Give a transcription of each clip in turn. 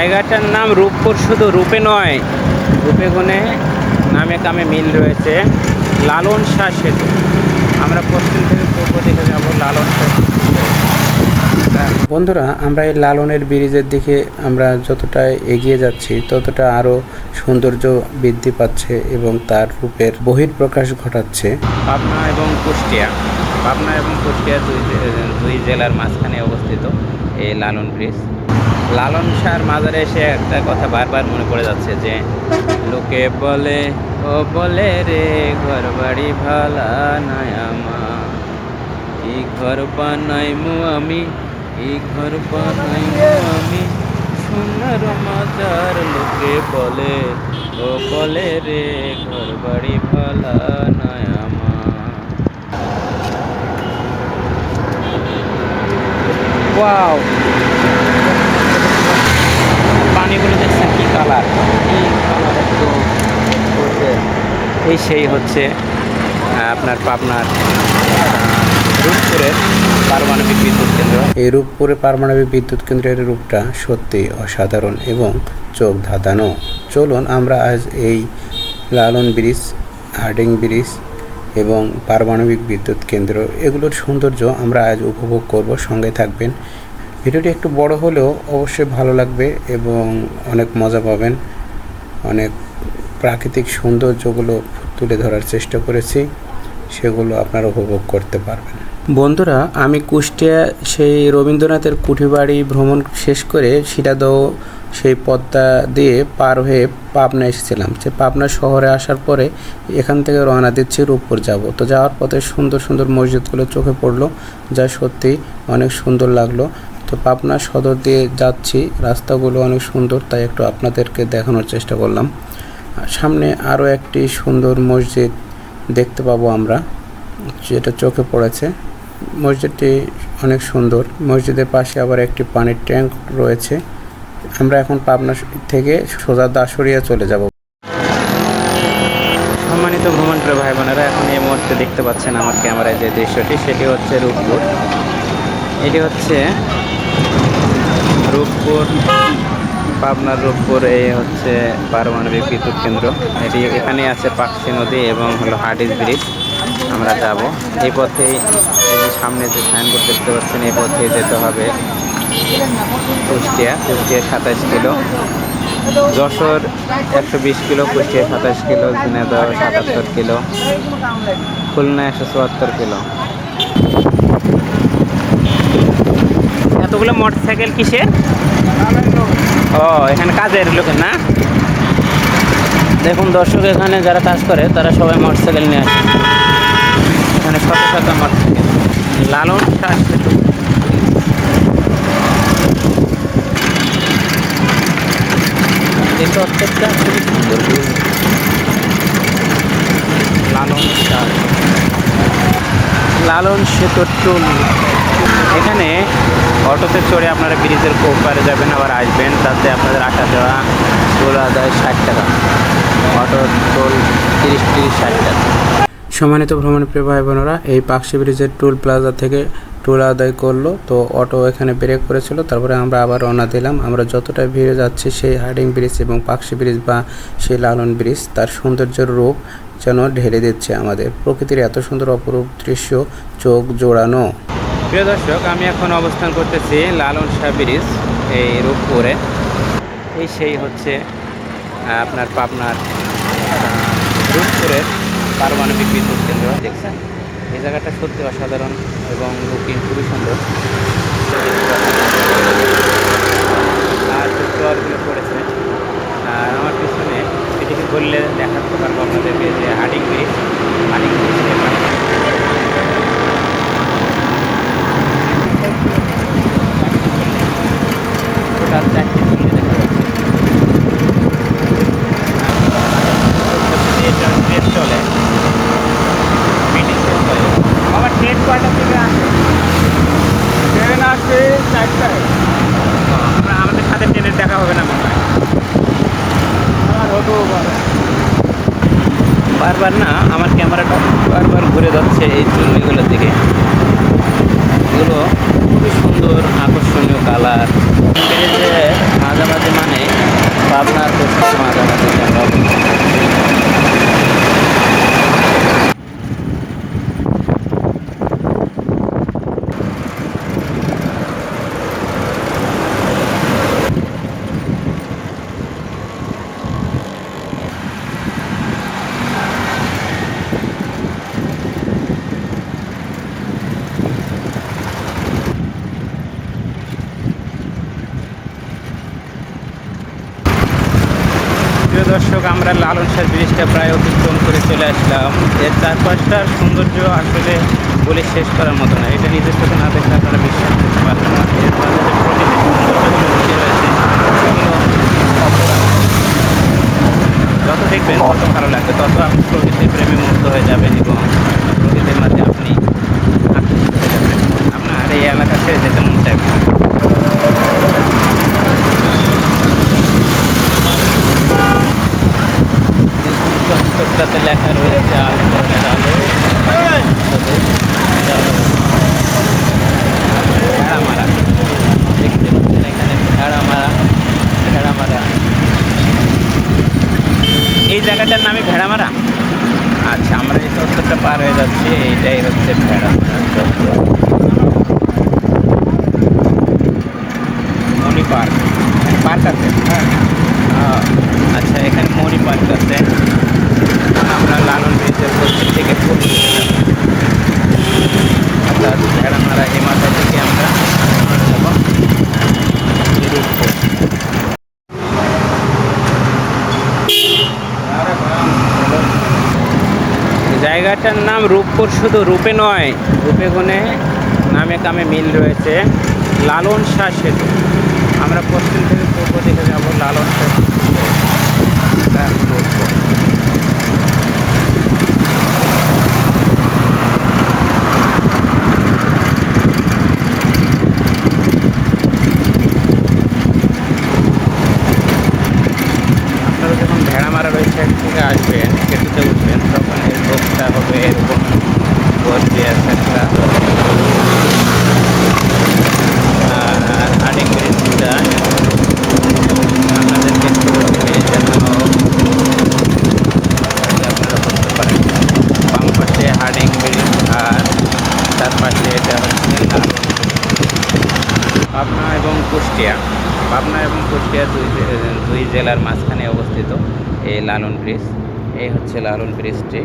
জায়গাটার নাম রূপপুর শুধু রূপে নয় রূপে গুণে নামে কামে মিল রয়েছে লালন শাহ সেতু। আমরা পশ্চিম থেকে পূর্ব দিকে যাব লালন শাহ বন্ধুরা আমরা এই লালনের ব্রিজের দিকে আমরা যতটা এগিয়ে যাচ্ছি ততটা আরও সৌন্দর্য বৃদ্ধি পাচ্ছে এবং তার রূপের বহির্প্রকাশ ঘটাচ্ছে। পাবনা এবং কুষ্টিয়া পাবনা এবং কুষ্টিয়া দুই দুই জেলার মাঝখানে অবস্থিত এই লালন ব্রিজ। লালন শাহর মাজারে এসে একটা কথা বারবার মনে পড়ে যাচ্ছে যে, লোকে বলে, ও বলে রে, ঘর বাড়ি ভালা নাই আমার। এই ঘর বানাইমু আমি এই ঘর বানাইমু আমি। সোনার মাজার লোকে বলে, ও বলে রে, ঘর বাড়ি ভালা নাই আমার। ওয়াও! পানিগুলো দেখছেন কি কালার? কালার এই সেই হচ্ছে আপনার পাবনার রূপপুরের পারমাণবিক বিদ্যুৎ কেন্দ্র। এই রূপপুরে পারমাণবিক বিদ্যুৎ কেন্দ্রের রূপটা সত্যি অসাধারণ এবং চোখ ধাঁধানো। চলুন আমরা আজ এই লালন ব্রিজ, হার্ডিং ব্রিজ এবং পারমাণবিক বিদ্যুৎ কেন্দ্র, এগুলোর সৌন্দর্য আমরা আজ উপভোগ করব। সঙ্গে থাকবেন ভিডিওটি একটু বড় হলেও অবশ্যই ভালো লাগবে এবং অনেক মজা পাবেন। অনেক প্রাকৃতিক সৌন্দর্যগুলো তুলে ধরার চেষ্টা করেছি। সেগুলো আপনারা উপভোগ করতে পারবেন। বন্ধুরা, আমি কুষ্টিয়া সেই রবীন্দ্রনাথের কুঠিবাড়ি ভ্রমণ শেষ করে সিরাদহ সেই পদ্মা দিয়ে পার হয়ে পাবনা এসেছিলাম। সে পাবনা শহরে আসার পরে এখান থেকে রওনা দিচ্ছি রূপপুর যাব। তো যাওয়ার পথে সুন্দর সুন্দর মসজিদগুলো চোখে পড়ল। যা সত্যি অনেক সুন্দর লাগল। তো পাবনা সদর দিয়ে যাচ্ছি। রাস্তাগুলো অনেক সুন্দর, তাই একটু আপনাদেরকে দেখানোর চেষ্টা করলাম। সামনে আরও একটি সুন্দর মসজিদ দেখতে পাবো আমরা, যেটা চোখে পড়েছে। মসজিদটি অনেক সুন্দর। মসজিদের পাশে আবার একটি পানির ট্যাঙ্ক রয়েছে। আমরা এখন পাবনা থেকে সোজা দাসরিয়া চলে যাব। সম্মানিত ভ্রমণপ্রিয় ভাই বোনেরা এখন এই মুহূর্তে দেখতে পাচ্ছেন আমার ক্যামেরায় যে দৃশ্যটি, সেটি হচ্ছে রূপপুর। এটি হচ্ছে রূপপুর, পাবনার রূপপুর এই হচ্ছে পারমাণবিক বিদ্যুৎ কেন্দ্র। এটি এখানে আছে পাকসি নদী এবং হলো হার্ডিস ব্রিজ। আমরা যাব। এই পথেই সামনে যে সাইনবোর্ড দেখতে পাচ্ছেন, এই পথে যেতে হবে কুষ্টিয়া। কুষ্টিয়া সাতাশ কিলো। যশোর একশো বিশ কিলো কুষ্টিয়া সাতাশ কিলো, ঝিনাইদহ সাতাত্তর কিলো, খুলনা একশো চুয়াত্তর কিলো। এতগুলো মোটর সাইকেল কিসের? ও, এখানে কাজের লোকের না? দেখুন দর্শক, এখানে যারা কাজ করে, তারা সবাই মোটর সাইকেল নিয়ে আসে। এখানে শত শত মোটর সাইকেল লালন লালন লালন সেতু টুল। এখানে অটোতে চড়ে আপনারা ব্রিজের কোপারে যাবেন, আবার আসবেন। তাতে আপনাদের আটা দেওয়া টোল আদায় ষাট টাকা। অটো টোল তিরিশ তিরিশ, ষাট টাকা। সম্মানিত ভ্রমণ প্রিয় ভাই বোনেরা, এই পাকশি ব্রিজের টোল প্লাজা থেকে টোল আদায় করল। তো অটো এখানে ব্রেক করেছিল, তারপরে আমরা আবার রওনা দিলাম। আমরা যতটা ভিড়ে যাচ্ছি, সেই হার্ডিং ব্রিজ এবং পাকশি ব্রিজ বা সেই লালন ব্রিজ, তার সৌন্দর্যের রূপ যেন ঢেলে দিচ্ছে আমাদের। প্রকৃতির এত সুন্দর অপরূপ দৃশ্য, চোখ জোড়ানো। প্রিয় দর্শক, আমি এখন অবস্থান করতেছি লালন শাহ ব্রিজ, এই রূপপুরে। এই সেই হচ্ছে আপনার পাবনার রূপপুরের পারমাণবিক বিদ্যুৎ কেন্দ্র, দেখছেন? এই জায়গাটা সত্যি অসাধারণ এবং লুকিং খুবই সুন্দর আর চত্বরগুলো পড়েছে আর আমার পিছনে এটিকে বললে দেখাতে পারব আপনাদেরকে যে Hardinge bridge Hardinge bridge total চারটে চুল্লি দেখা যাচ্ছে এটা ট্রেন চলে মিটিং চলে আমার ট্রেন কয়টা থেকে আসে। ট্রেন আসে চারটায়। আমরা আমাদের সাথে ট্রেনের দেখা হবে না মনে হয়। হতেও পারে। বারবার না আমার ক্যামেরাটা বারবার ঘুরে যাচ্ছে এই চুল্লিগুলোর দিকে। এগুলো খুবই সুন্দর আকর্ষণীয় কালার মাঝামাঝি মানে দর্শক আমরা শাহ ব্রিজটা প্রায় অতিক্রম করে চলে আসলাম। এর চারপাশটার সৌন্দর্য আসলে বলে শেষ করার মতো না। এটা নিজের চোখে না দেখলে আপনারা বিশ্বাস করতে পারবেন না। এর যে প্রকৃতির সৌন্দর্যগুলো লুকিয়ে রয়েছে যত দেখবেন, তত ভালো লাগবে। তত আপনি প্রকৃতির প্রেমে মুগ্ধ হয়ে যাবেন এবং প্রকৃতির মাঝে আপনি আপনার এই এলাকা ছেড়ে যেতে মন চাইবে না। চকচকটাতে লেখা রয়েছে আলো ধরনের আলো ভেড়ামারা দেখতে পাচ্ছেন এখানে ভেড়ামারা ভেড়ামারা এই জায়গাটার নামে ভেড়ামারা আচ্ছা আমরা এই চত্বরটা পার হয়ে যাচ্ছি এইটাই হচ্ছে ভেড়ামারা চত্বর মণি পার্ক পার্ক আছে হ্যাঁ আহ, আচ্ছা এখানে মণি পার্ক আছে আমরা জায়গাটার নাম রূপপুর শুধু রূপে নয়, রূপে গুণে নামে কামে মিল রয়েছে লালন শাহ সেতু। আমরা পশ্চিম থেকে পূর্ব দিকে যাব লালন শাহ সেতু তারপর রূপপুর। আপনারা ভেড়ামারা রয়েছে এক থেকে আসবেন সেতুতে উঠবেন তখন এর রোগটা হবে এরকম। গর্জিয়াস একটা আর হাডিং ব্রিজটা আপনাদের দেখতে হচ্ছে যেন আপনারা পাবনা এবং কুষ্টিয়া। পাবনা এবং কুষ্টিয়া দুই দুই জেলার মাঝখানে অবস্থিত এই লালন ব্রিজ। এই হচ্ছে লালন ব্রিজটি।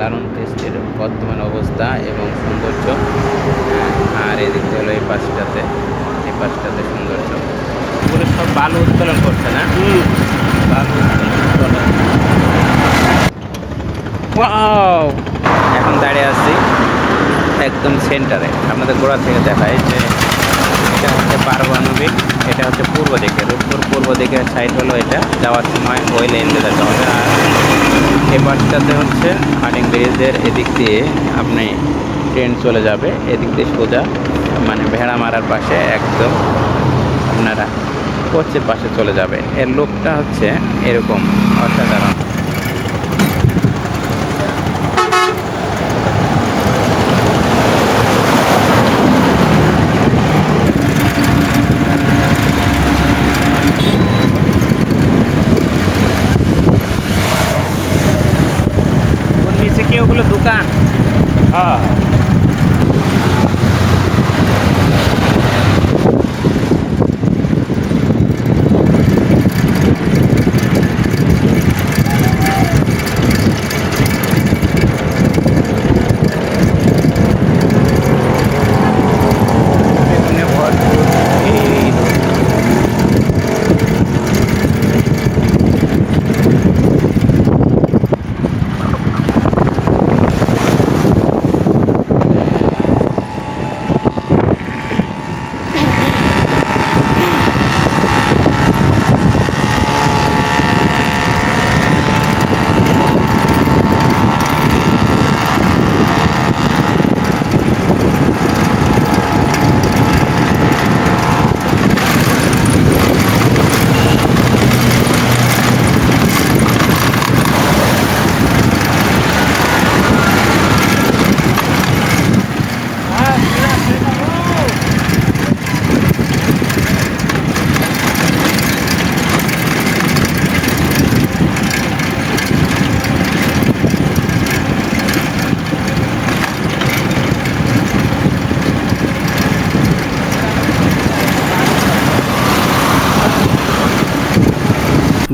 লালন ব্রিজটির বর্তমান অবস্থা এবং সৌন্দর্য। আহ, আর এদিকে হলো এই পাশটাতে এই পাশটাতে সৌন্দর্য। এগুলো সব বালু উত্তোলন করছে না? বালু উত্তোলন! এখন দাঁড়িয়ে আছি একদম সেন্টারে। আপনাদের গোড়া থেকে দেখায় যে পারমাণবিক এটা হচ্ছে পূর্ব দিকে, রূপপুর পূর্ব দিকের সাইড হলো এটা, যাওয়ার সময় ওই লেন দিয়ে যেতে হবে। আর এই পাশটাতে হচ্ছে হার্ডিং ব্রিজের এদিক দিয়ে আপনি ট্রেন চলে যাবে, এদিক দিয়ে সোজা মানে ভেড়া মারার পাশে একদম আপনারা পশ্চিম পাশে চলে যাবে। এর লোকটা হচ্ছে এরকম, অসাধারণ।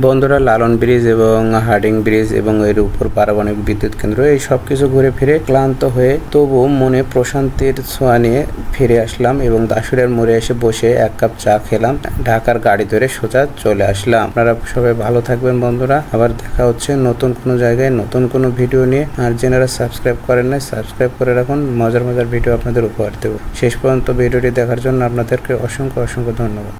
বন্ধুরা, লালন ব্রিজ এবং হার্ডিং ব্রিজ এবং এর উপর পারমাণবিক বিদ্যুৎ কেন্দ্র, এই সব কিছু ঘুরে ফিরে ক্লান্ত হয়ে তবু মনে প্রশান্তির ছোঁয়া নিয়ে ফিরে আসলাম এবং দাসুরের মোড়ে এসে বসে এক কাপ চা খেলাম। ঢাকার গাড়ি ধরে সোজা চলে আসলাম। আপনারা সবাই ভালো থাকবেন বন্ধুরা। আবার দেখা হচ্ছে নতুন কোনো জায়গায় নতুন কোনো ভিডিও নিয়ে। আর যেনারা সাবস্ক্রাইব করেন না সাবস্ক্রাইব করে রাখুন। মজার মজার ভিডিও আপনাদের উপহার দেবো। শেষ পর্যন্ত ভিডিওটি দেখার জন্য আপনাদেরকে অসংখ্য অসংখ্য ধন্যবাদ।